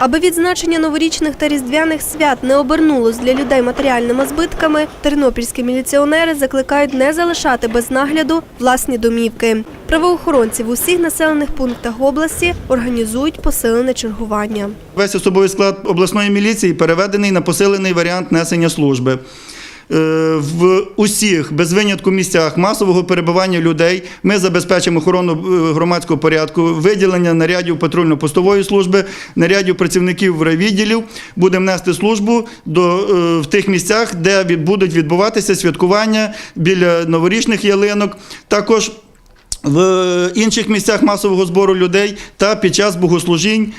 Аби відзначення новорічних та різдвяних свят не обернулось для людей матеріальними збитками, тернопільські міліціонери закликають не залишати без нагляду власні домівки. Правоохоронці в усіх населених пунктах області організують посилене чергування. Весь особовий склад обласної міліції переведений на посилений варіант несення служби. Е, В усіх без винятку місцях масового перебування людей ми забезпечимо охорону е, громадського порядку, виділення нарядів патрульно-постової служби, нарядів працівників райвідділів. Будемо нести службу до, е, в тих місцях, де будуть відбуватися святкування біля новорічних ялинок. Також в інших місцях масового збору людей та під час богослужінь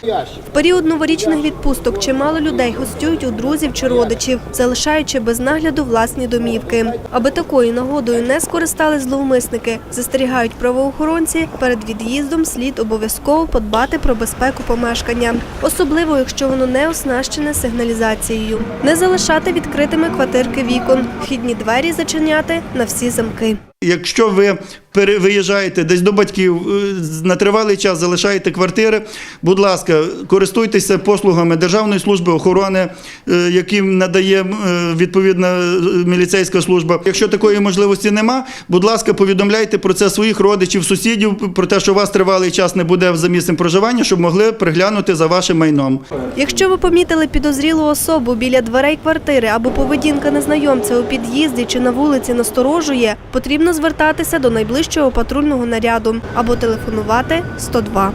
В період новорічних відпусток чимало людей гостюють у друзів чи родичів, залишаючи без нагляду власні домівки. Аби такою нагодою не скористались зловмисники, застерігають правоохоронці, перед від'їздом слід обов'язково подбати про безпеку помешкання, особливо якщо воно не оснащене сигналізацією. Не залишати відкритими квартирки вікон, вхідні двері зачиняти на всі замки. Якщо ви виїжджаєте десь до батьків, е, на тривалий час залишаєте квартири, будь ласка, користуйтеся послугами Державної служби охорони, е, яким надає е, відповідна міліцейська служба. Якщо такої можливості нема, будь ласка, повідомляйте про це своїх родичів, сусідів, про те, що у вас тривалий час не буде за місцем проживання, щоб могли приглянути за вашим майном. Якщо ви помітили підозрілу особу біля дверей квартири або поведінка незнайомця у під'їзді чи на вулиці насторожує, потрібно звертатися до найближчого патрульного наряду або телефонувати 102.